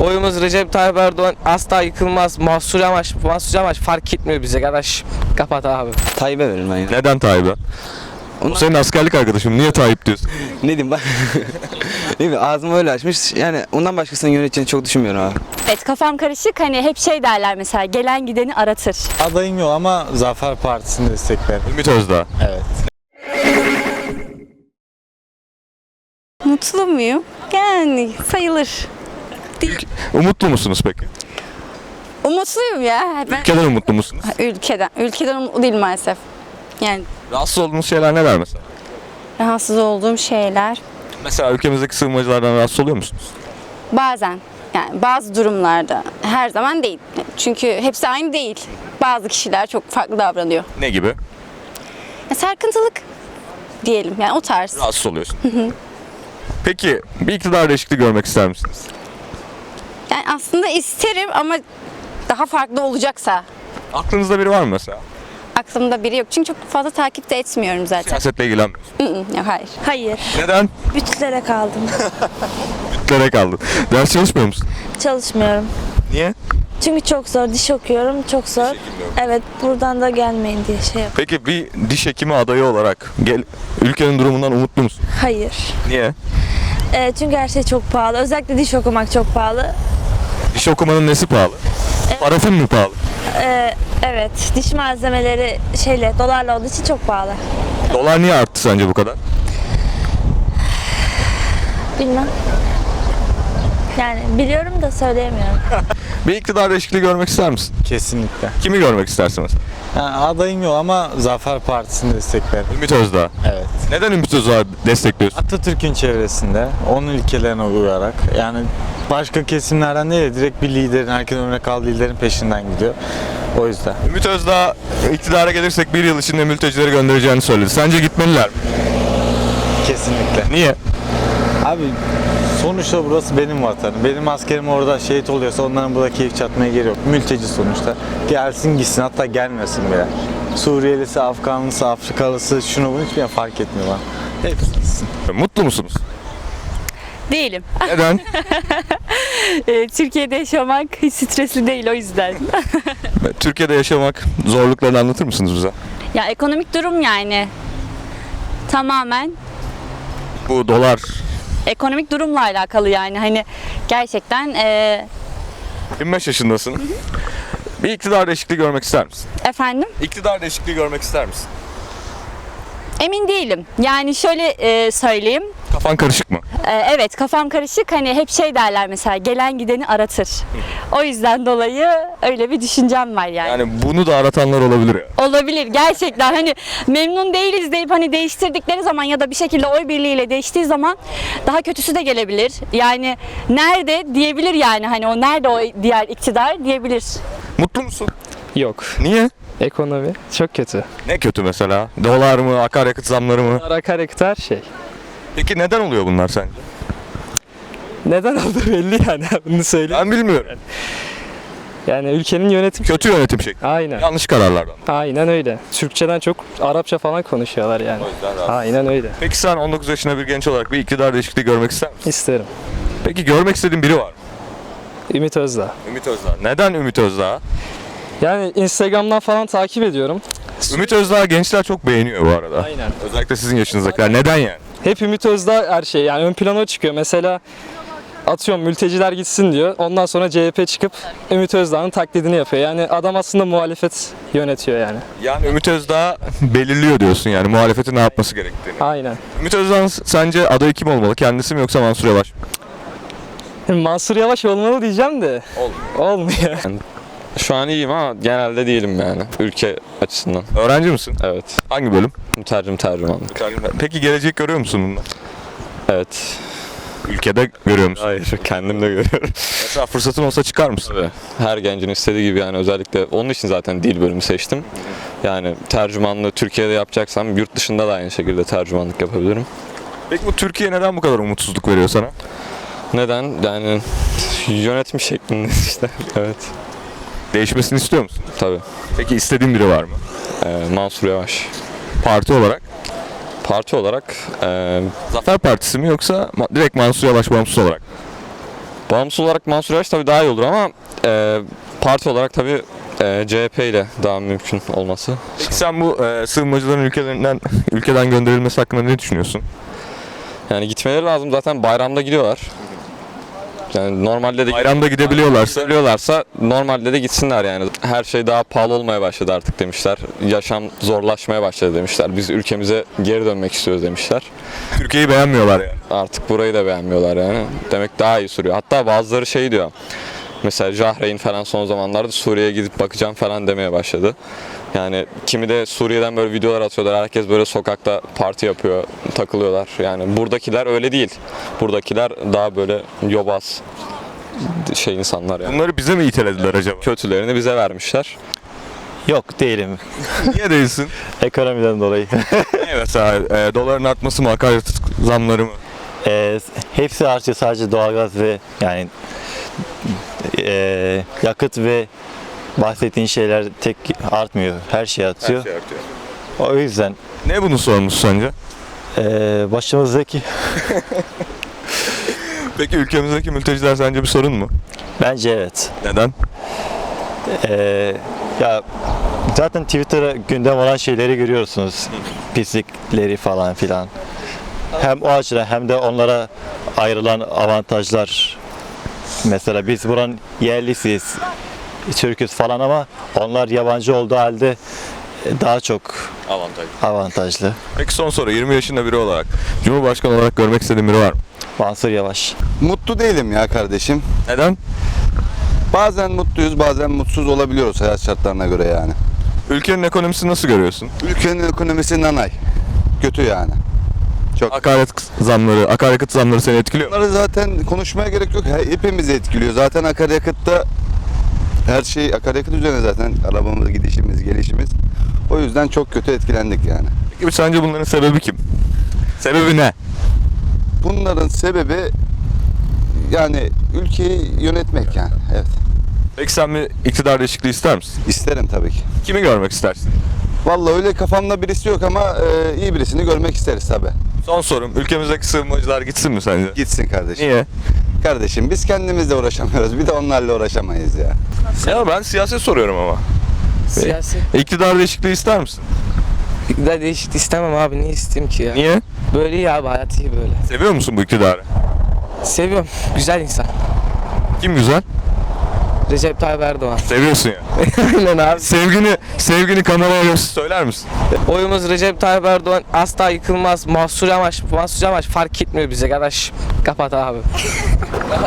Oyumuz Recep Tayyip Erdoğan asla yıkılmaz. Mahsur Yavaş, Mahsur Yavaş fark etmiyor bize kardeş. Kapat abi. Tayyip'e veririm ben ya. Neden Tayyip'e? O Onlar- senin askerlik arkadaşım. Niye Tayyip diyorsun? Ne diyeyim ben? ne bileyim ağzımı öyle açmış. Yani ondan başkasının yöneteceğini çok düşünmüyorum abi. Evet kafam karışık hani hep şey derler mesela gelen gideni aratır. Adayım yok ama Zafer Partisi'ni desteklerim. Ümit Özdağ. Evet. Mutlu muyum? Yani sayılır. Umutlu musunuz peki? Umutluyum ya. Ben Ülkeden umutlu musunuz? ülkeden. Ülkeden umutlu değilim maalesef. Yani Rahatsız olduğunuz şeyler neler mesela? rahatsız olduğum şeyler Mesela ülkemizdeki sığınmacılardan rahatsız oluyor musunuz? bazen yani bazı durumlarda her zaman değil. Çünkü hepsi aynı değil. Bazı kişiler çok farklı davranıyor. Ne gibi? Ya sarkıntılık diyelim yani o tarz. Rahatsız oluyorsun. Peki bir iktidar değişikliği görmek ister misiniz? Yani aslında isterim ama daha farklı olacaksa Aklınızda biri var mı mesela? aklımda biri yok. Çünkü çok fazla takip de etmiyorum zaten. Siyasetle ilgilenmiyorsun. Hı hı, Yok hayır. Hayır. Neden? Bütünlere kaldım. Bütlere kaldı. Ders çalışmıyor musun? Çalışmıyorum. Niye? Çünkü çok zor. Diş okuyorum. Çok zor. Evet. Buradan da gelmeyin diye şey yap. Peki bir diş hekimi adayı olarak gel, ülkenin durumundan umutlu musun? Hayır. Niye? Ee, çünkü her şey çok pahalı. Özellikle diş okumak çok pahalı. Diş okumanın nesi pahalı? Parafin mi pahalı? Ee, evet. Diş malzemeleri şeyle dolarla olduğu için çok pahalı. Dolar niye arttı sence bu kadar? Bilmem. Yani biliyorum da söyleyemiyorum. Bir iktidar değişikliği görmek ister misin? Kesinlikle. Kimi görmek istersin mesela? Yani adayım yok ama Zafer Partisi'ni desteklerim. Ümit Özdağ. Evet. Neden Ümit Özdağ destekliyorsun? Atatürk'ün çevresinde, onun ilkelerine uyarak yani başka kesimlerden değil de direkt bir liderin, herkesin örnek aldığı liderin peşinden gidiyor. O yüzden. Ümit Özdağ iktidara gelirsek bir yıl içinde mültecileri göndereceğini söyledi. Sence gitmeliler mi? Kesinlikle. Niye? Abi sonuçta burası benim vatanım. Benim askerim orada şehit oluyorsa onların burada keyif çatmaya gerek yok. Mülteci sonuçta. Gelsin gitsin hatta gelmesin bile. Suriyelisi, Afganlısı, Afrikalısı şunu bunu hiçbir fark etmiyor bana. Hepsi gitsin. Mutlu musunuz? Değilim. Neden? Ee, Türkiye'de yaşamak hiç stresli değil o yüzden. Türkiye'de yaşamak zorluklarını anlatır mısınız bize? ya ekonomik durum yani tamamen Bu dolar ekonomik durumla alakalı yani hani gerçekten e, 25 yaşındasın. Bir iktidar değişikliği görmek ister misin? efendim İktidar değişikliği görmek ister misin? emin değilim. Yani şöyle e, söyleyeyim. Kafan karışık mı? E, evet kafam karışık hani hep şey derler mesela gelen gideni aratır. O yüzden dolayı öyle bir düşüncem var yani. Yani bunu da aratanlar olabilir ya. Olabilir gerçekten hani memnun değiliz deyip hani değiştirdikleri zaman ya da bir şekilde oy birliğiyle değiştiği zaman daha kötüsü de gelebilir. Yani nerede diyebilir yani hani o nerede o diğer iktidar diyebilir. Mutlu musun? Yok. Niye? Ekonomi çok kötü. Ne kötü mesela? Dolar mı, akaryakıt zamları mı? Akaryakıt her şey. Peki neden oluyor bunlar sence? Neden oldu belli yani bunu söyle. Ben bilmiyorum. Yani ülkenin yönetim Kötü yönetim şekli. Aynen. Yanlış kararlardan. Aynen öyle. Türkçeden çok Arapça falan konuşuyorlar yani. Aynen öyle. Peki sen 19 yaşında bir genç olarak bir iktidar değişikliği görmek ister misin? İsterim. Peki görmek istediğin biri var mı? Ümit Özdağ. Ümit Özdağ. Neden Ümit Özdağ? Yani Instagram'dan falan takip ediyorum. Ümit Özdağ gençler çok beğeniyor bu arada. Aynen. Özellikle sizin yaşınızdakiler. Neden yani? Hep Ümit Özdağ her şey yani ön plana çıkıyor. Mesela atıyorum mülteciler gitsin diyor. Ondan sonra CHP çıkıp Ümit Özdağ'ın taklidini yapıyor. Yani adam aslında muhalefet yönetiyor yani. Yani Ümit Özdağ belirliyor diyorsun yani muhalefetin ne yapması gerektiğini. Aynen. Ümit Özdağ sence adayı kim olmalı? Kendisi mi yoksa Mansur Yavaş mı? Mansur Yavaş olmalı diyeceğim de olmuyor. Şu an iyiyim ama genelde değilim yani ülke açısından. Öğrenci misin? Evet. Hangi bölüm? Mütercim tercümanlık. Peki gelecek görüyor musun bundan? Evet. Ülkede görüyor musun? Hayır kendim de görüyorum. Mesela fırsatın olsa çıkar mısın? Tabii. Her gencin istediği gibi yani özellikle onun için zaten dil bölümü seçtim. Yani tercümanlığı Türkiye'de yapacaksam yurt dışında da aynı şekilde tercümanlık yapabilirim. Peki bu Türkiye neden bu kadar umutsuzluk veriyor sana? Neden? Yani yönetim şeklinde işte. Evet. Değişmesini istiyor musun? Tabii. Peki istediğin biri var mı? Ee, Mansur Yavaş. Parti olarak? Parti olarak e, Zafer Partisi mi yoksa direkt Mansur Yavaş bağımsız olarak? Bağımsız olarak Mansur Yavaş tabii daha iyi olur ama e, parti olarak tabii e, CHP ile daha mümkün olması. Peki sen bu e, sığınmacıların ülkelerinden ülkeden gönderilmesi hakkında ne düşünüyorsun? Yani gitmeleri lazım zaten bayramda gidiyorlar. Yani normalde de Bayramda gidebiliyorlarsa Söylüyorlarsa normalde de gitsinler yani. Her şey daha pahalı olmaya başladı artık demişler. Yaşam zorlaşmaya başladı demişler. Biz ülkemize geri dönmek istiyoruz demişler. Türkiye'yi beğenmiyorlar yani. Artık burayı da beğenmiyorlar yani. Demek daha iyi sürüyor. Hatta bazıları şey diyor. Mesela Jahreyn falan son zamanlarda Suriye'ye gidip bakacağım falan demeye başladı. Yani kimi de Suriye'den böyle videolar atıyorlar. Herkes böyle sokakta parti yapıyor, takılıyorlar. Yani buradakiler öyle değil. Buradakiler daha böyle yobaz şey insanlar yani. Bunları bize mi itelediler acaba? Kötülerini bize vermişler. Yok değilim. Niye değilsin? Ekonomiden dolayı. Niye mesela e, doların artması mı, akaryakıt zamları mı? Ee, hepsi artıyor sadece doğalgaz ve yani ee, yakıt ve bahsettiğin şeyler tek artmıyor. Her şey artıyor. O yüzden Ne bunun sorumlusu sence? ee, başımızdaki Peki ülkemizdeki mülteciler sence bir sorun mu? bence evet. Neden? Ee, ya zaten Twitter'a gündem olan şeyleri görüyorsunuz. Pislikleri falan filan. Hem o açıdan hem de onlara ayrılan avantajlar. Mesela biz buranın yerlisiyiz. Türküz falan ama onlar yabancı olduğu halde daha çok Avantaj. avantajlı. Peki son soru 20 yaşında biri olarak Cumhurbaşkanı olarak görmek istediğin biri var mı? Mansur Yavaş. Mutlu değilim ya kardeşim. Neden? Bazen mutluyuz, bazen mutsuz olabiliyoruz hayat şartlarına göre yani. Ülkenin ekonomisini nasıl görüyorsun? Ülkenin ekonomisi nanay. Kötü yani. Akaryakıt zamları, akaryakıt zamları seni etkiliyor mu? Bunları zaten konuşmaya gerek yok. He- Hepimizi etkiliyor. Zaten akaryakıtta her şey akaryakıt üzerine zaten arabamız, gidişimiz, gelişimiz. O yüzden çok kötü etkilendik yani. Peki sence bunların sebebi kim? Sebebi ne? Bunların sebebi yani ülkeyi yönetmek yani. Evet. Peki sen bir iktidar değişikliği ister misin? İsterim tabii ki. Kimi görmek istersin? Vallahi öyle kafamda birisi yok ama e, iyi birisini görmek isteriz tabii. Son sorum. Ülkemizdeki sığınmacılar gitsin mi sence? Gitsin kardeşim. Niye? Kardeşim biz kendimizle uğraşamıyoruz. Bir de onlarla uğraşamayız ya. Ya ben siyaset soruyorum ama. Siyasi. İktidar değişikliği ister misin? İktidar değişiklik istemem abi. Niye isteyeyim ki ya? Niye? Böyle iyi abi hayat iyi böyle. Seviyor musun bu iktidarı? Seviyorum. Güzel insan. Kim güzel? Recep Tayyip Erdoğan. Seviyorsun ya. Aynen abi. Sevgini, sevgini kameraya göster söyler misin? Oyumuz Recep Tayyip Erdoğan asla yıkılmaz. Mahsur Yavaş, Mahsur Yavaş fark etmiyor bize kardeş. Kapat abi.